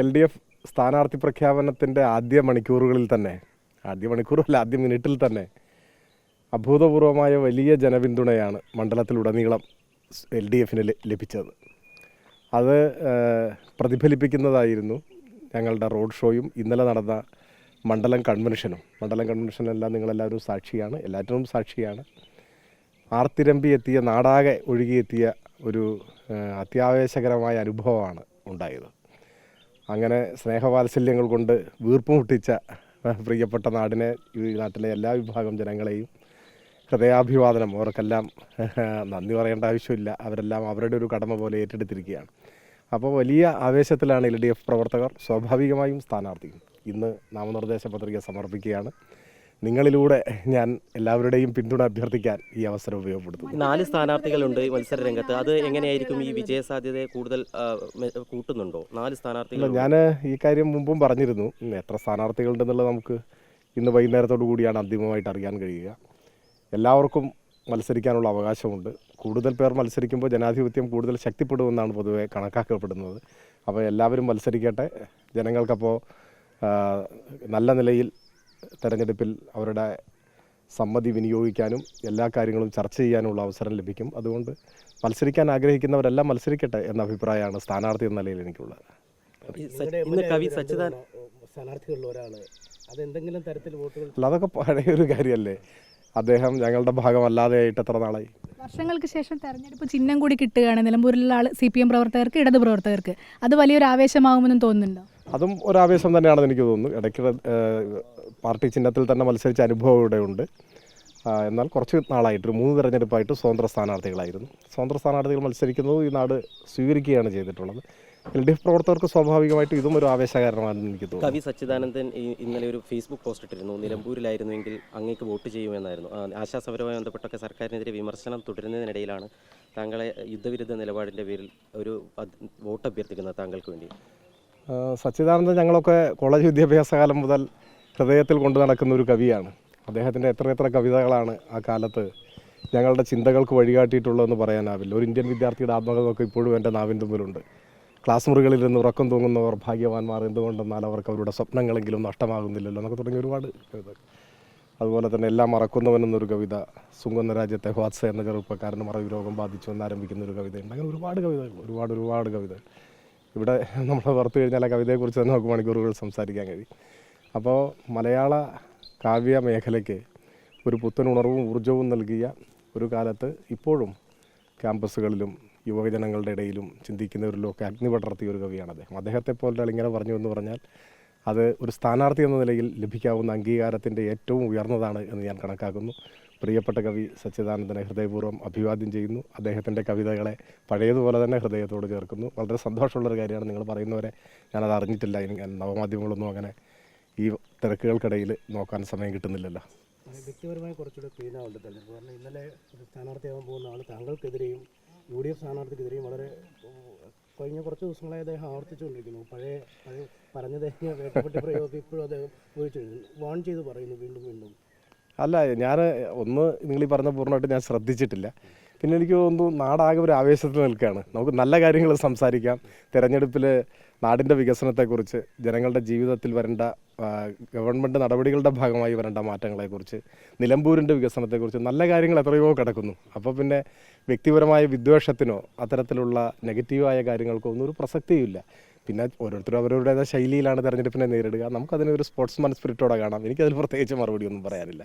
L D F സ്ഥാനാർത്ഥി പ്രഖ്യാപനത്തിന്റെ ആദ്യ മണിക്കൂറുകളിൽ തന്നെ ആദ്യ മണിക്കൂറല്ല ആദ്യ മിനിറ്റിൽ തന്നെ അഭൂതപൂർവമായ വലിയ ജനപിന്തുണയാണ് മണ്ഡലത്തിലുടനീളം എൽ ഡി എഫിന് ലഭിച്ചത്. അത് പ്രതിഫലിപ്പിക്കുന്നതായിരുന്നു ഞങ്ങളുടെ റോഡ് ഷോയും ഇന്നലെ നടന്ന മണ്ഡലം കൺവെൻഷനും. മണ്ഡലം കൺവെൻഷനെല്ലാം നിങ്ങളെല്ലാവരും സാക്ഷിയാണ് എല്ലാറ്റിനും സാക്ഷിയാണ്. ആർത്തിരമ്പി എത്തിയ നാടാകെ ഒഴുകിയെത്തിയ ഒരു അത്യാവേശകരമായ അനുഭവമാണ് ഉണ്ടായത്. അങ്ങനെ സ്നേഹവാത്സല്യങ്ങൾ കൊണ്ട് വീർപ്പുമുട്ടിച്ച മുട്ടിച്ച പ്രിയപ്പെട്ട നാടിനെ ഈ നാട്ടിലെ എല്ലാ വിഭാഗം ജനങ്ങളെയും ഹൃദയാഭിവാദനം. അവർക്കെല്ലാം നന്ദി പറയേണ്ട ആവശ്യമില്ല. അവരെല്ലാം അവരുടെ ഒരു കടമ പോലെ ഏറ്റെടുത്തിരിക്കുകയാണ്. അപ്പോൾ വലിയ ആവേശത്തിലാണ് എൽ ഡി എഫ് പ്രവർത്തകർ സ്വാഭാവികമായും സ്ഥാനാർത്ഥിയും. ഇന്ന് നാമനിർദ്ദേശ പത്രിക സമർപ്പിക്കുകയാണ്. നിങ്ങളിലൂടെ ഞാൻ എല്ലാവരുടെയും പിന്തുണ അഭ്യർത്ഥിക്കാൻ ഈ അവസരം ഉപയോഗപ്പെടുത്തുന്നു. നാല് സ്ഥാനാർത്ഥികളുണ്ട് മത്സര രംഗത്ത് അത് എങ്ങനെയായിരിക്കും ഈ വിജയ സാധ്യതയെ കൂടുതൽ കൂട്ടുന്നുണ്ടോ? നാല് സ്ഥാനാർത്ഥികൾ ഞാൻ ഈ കാര്യം മുമ്പും പറഞ്ഞിരുന്നു. എത്ര സ്ഥാനാർത്ഥികളുണ്ടെന്നുള്ളത് നമുക്ക് ഇന്ന് വൈകുന്നേരത്തോടു കൂടിയാണ് അന്തിമമായിട്ട് അറിയാൻ കഴിയുക. എല്ലാവർക്കും മത്സരിക്കാനുള്ള അവകാശമുണ്ട്. കൂടുതൽ പേർ മത്സരിക്കുമ്പോൾ ജനാധിപത്യം കൂടുതൽ ശക്തിപ്പെടുമെന്നാണ് പൊതുവെ കണക്കാക്കപ്പെടുന്നത്. അപ്പോൾ എല്ലാവരും മത്സരിക്കട്ടെ. ജനങ്ങൾക്കപ്പോൾ നല്ല നിലയിൽ തെരഞ്ഞെടുപ്പിൽ അവരുടെ സമ്മതി വിനിയോഗിക്കാനും എല്ലാ കാര്യങ്ങളും ചർച്ച ചെയ്യാനുള്ള അവസരം ലഭിക്കും. അതുകൊണ്ട് മത്സരിക്കാൻ ആഗ്രഹിക്കുന്നവരെല്ലാം മത്സരിക്കട്ടെ എന്ന അഭിപ്രായമാണ് സ്ഥാനാർത്ഥി എന്ന നിലയിൽ എനിക്കുള്ളത്. സ്ഥാനാർത്ഥികളിൽ ഒരാൾ. അതെന്തെങ്കിലും തരത്തിൽ വോട്ടുകൾ അല്ല അതൊക്കെ പഴയൊരു കാര്യമല്ലേ? അദ്ദേഹം ഞങ്ങളുടെ ഭാഗമല്ലാതെ ആയിട്ട് എത്ര നാളായി? വർഷങ്ങൾക്ക് ശേഷം തെരഞ്ഞെടുപ്പ് ചിഹ്നം കൂടി കിട്ടുകയാണ്. നിലമ്പൂരിലുള്ള ആൾ സി പി എം പ്രവർത്തകർക്ക് ഇടത് പ്രവർത്തകർക്ക്. അത് വലിയൊരു ആവേശമാകുമെന്നും തോന്നുന്നുണ്ടോ? അതും ഒരു ഒരാവേശം തന്നെയാണെന്ന് എനിക്ക് തോന്നുന്നു. ഇടയ്ക്ക് പാർട്ടി ചിഹ്നത്തിൽ തന്നെ മത്സരിച്ച അനുഭവം ഇവിടെ ഉണ്ട്. എന്നാൽ കുറച്ച് നാളായിട്ട് മൂന്ന് തിരഞ്ഞെടുപ്പായിട്ട് സ്വതന്ത്ര സ്ഥാനാർത്ഥികളായിരുന്നു. സ്വതന്ത്ര സ്ഥാനാർത്ഥികൾ മത്സരിക്കുന്നത് ഈ നാട് സ്വീകരിക്കുകയാണ് ചെയ്തിട്ടുള്ളത്. എൽ ഡി എഫ് പ്രവർത്തകർക്ക് സ്വാഭാവികമായിട്ടും ഇതും ഒരു ആവേശകാരണമാണെന്ന് എനിക്ക് തോന്നുന്നു. കവി സച്ചിദാനന്ദൻ ഇന്നലെ ഒരു ഫേസ്ബുക്ക് പോസ്റ്റ് ഇട്ടിരുന്നു. നിലമ്പൂരിലായിരുന്നുവെങ്കിൽ അങ്ങേക്ക് വോട്ട് ചെയ്യുമെന്നായിരുന്നു. ആശാസപരമായി ബന്ധപ്പെട്ടൊക്കെ സർക്കാരിനെതിരെ വിമർശനം തുടരുന്നതിനിടയിലാണ് താങ്കളെ യുദ്ധവിരുദ്ധ നിലപാടിന്റെ പേരിൽ ഒരു വോട്ട് അഭ്യർത്ഥിക്കുന്നത് താങ്കൾക്ക് വേണ്ടി. സച്ചിദാനന്ദൻ ഞങ്ങളൊക്കെ കോളേജ് വിദ്യാഭ്യാസ കാലം മുതൽ ഹൃദയത്തിൽ കൊണ്ടു നടക്കുന്ന ഒരു കവിയാണ്. അദ്ദേഹത്തിന്റെ എത്ര എത്ര കവിതകളാണ് ആ കാലത്ത് ഞങ്ങളുടെ ചിന്തകൾക്ക് വഴികാട്ടിയിട്ടുള്ളതെന്ന് പറയാനാവില്ല. ഒരു ഇന്ത്യൻ വിദ്യാർത്ഥിയുടെ ആത്മകഥയൊക്കെ ഇപ്പോഴും എന്റെ നാവിൻ തുമ്പിലുണ്ട്. ക്ലാസ് മുറികളിൽ നിന്ന് ഉറക്കം തൂങ്ങുന്നവർ ഭാഗ്യവാന്മാർ എന്തുകൊണ്ടെന്നാൽ അവർക്ക് അവരുടെ സ്വപ്നങ്ങളെങ്കിലും നഷ്ടമാകുന്നില്ലല്ലോ എന്നൊക്കെ തുടങ്ങിയ ഒരുപാട് കവിതകൾ. അതുപോലെ തന്നെ എല്ലാം മറക്കുന്നവൻ എന്നൊരു കവിത സുങ്കുന്ന രാജ്യത്തെ ഹാത്സ എന്ന ചെറുപ്പക്കാരന് മറവി രോഗം ബാധിച്ചു എന്നാരംഭിക്കുന്ന ഒരു കവിതയുണ്ട്. അങ്ങനെ ഒരുപാട് കവിതകൾ ഒരുപാട് ഒരുപാട് കവിതകൾ. ഇവിടെ നമ്മൾ പുറത്തു കഴിഞ്ഞാൽ ആ കവിതയെക്കുറിച്ച് തന്നെ നമുക്ക് മണിക്കൂറുകൾ സംസാരിക്കാൻ കഴിയും. അപ്പോൾ മലയാള കാവ്യ മേഖലയ്ക്ക് ഒരു പുത്തൻ ഉണർവും ഊർജവും നൽകിയ ഒരു കാലത്ത് ഇപ്പോഴും ക്യാമ്പസുകളിലും യുവജനങ്ങളുടെ ഇടയിലും ചിന്തിക്കുന്നവരിലൊക്കെ അഗ്നി പടർത്തിയ ഒരു കവിയാണ് അദ്ദേഹം. അദ്ദേഹത്തെ പോലെ ഇങ്ങനെ പറഞ്ഞു എന്ന് പറഞ്ഞാൽ അത് ഒരു സ്ഥാനാർത്ഥി എന്ന നിലയിൽ ലഭിക്കാവുന്ന അംഗീകാരത്തിന്റെ ഏറ്റവും ഉയർന്നതാണ് എന്ന് ഞാൻ കണക്കാക്കുന്നു. പ്രിയപ്പെട്ട കവി സച്ചിദാനന്ദനെ ഹൃദയപൂർവം അഭിവാദ്യം ചെയ്യുന്നു. അദ്ദേഹത്തിന്റെ കവിതകളെ പഴയതുപോലെ തന്നെ ഹൃദയത്തോട് ചേർക്കുന്നു. വളരെ സന്തോഷമുള്ളൊരു കാര്യമാണ് നിങ്ങൾ പറയുന്നവരെ ഞാനത് അറിഞ്ഞിട്ടില്ല. ഇനി നവമാധ്യമങ്ങളൊന്നും അങ്ങനെ ഈ തിരക്കുകൾക്കിടയിൽ നോക്കാൻ സമയം കിട്ടുന്നില്ലല്ലോ. വ്യക്തിപരമായി കുറച്ചുകൂടെ ക്ലീനാവുണ്ട് തെരഞ്ഞെടുപ്പ് കാരണം ഇന്നലെ സ്ഥാനാർത്ഥിയാവാൻ പോകുന്ന ആൾ താങ്കൾക്കെതിരെയും യു ഡി എഫ് സ്ഥാനാർത്ഥിക്കെതിരെയും വളരെ കഴിഞ്ഞ കുറച്ച് ദിവസങ്ങളായി അദ്ദേഹം ആവർത്തിച്ചുകൊണ്ടിരിക്കുന്നു. പഴയ പഴയ പറഞ്ഞ തേങ്ങ വേട്ടപ്പെട്ടി പ്രയോഗം ഇപ്പോഴും അദ്ദേഹം ഉപയോഗിച്ചു വാൺ ചെയ്ത് പറയുന്നു വീണ്ടും വീണ്ടും. അല്ല ഞാൻ ഒന്ന് നിങ്ങൾ ഈ പറഞ്ഞ പൂർണമായിട്ട് ഞാൻ ശ്രദ്ധിച്ചിട്ടില്ല. പിന്നെ എനിക്ക് തോന്നുന്നു നാടാകെ ഒരു ആവേശത്തിൽ നിൽക്കുകയാണ്. നമുക്ക് നല്ല കാര്യങ്ങൾ സംസാരിക്കാം. തിരഞ്ഞെടുപ്പിൽ നാടിന്റെ വികസനത്തെക്കുറിച്ച് ജനങ്ങളുടെ ജീവിതത്തിൽ വരേണ്ട ഗവൺമെന്റ് നടപടികളുടെ ഭാഗമായി വരേണ്ട മാറ്റങ്ങളെക്കുറിച്ച് നിലമ്പൂരിന്റെ വികസനത്തെക്കുറിച്ച് നല്ല കാര്യങ്ങൾ എത്രയോ കിടക്കുന്നു. അപ്പോൾ പിന്നെ വ്യക്തിപരമായ വിദ്വേഷത്തിനോ അത്തരത്തിലുള്ള നെഗറ്റീവായ കാര്യങ്ങൾക്കോ ഒന്നും ഒരു പ്രസക്തിയുമില്ല. പിന്നെ ഓരോരുത്തരും അവരവരുടേതായ ശൈലിയിലാണ് തെരഞ്ഞെടുപ്പിനെ നേരിടുക. നമുക്കതിനൊരു സ്പോർട്സ്മാൻ സ്പിരിറ്റോടെ കാണാം. എനിക്കതിൽ പ്രത്യേകിച്ച് മറുപടി ഒന്നും പറയാനില്ല.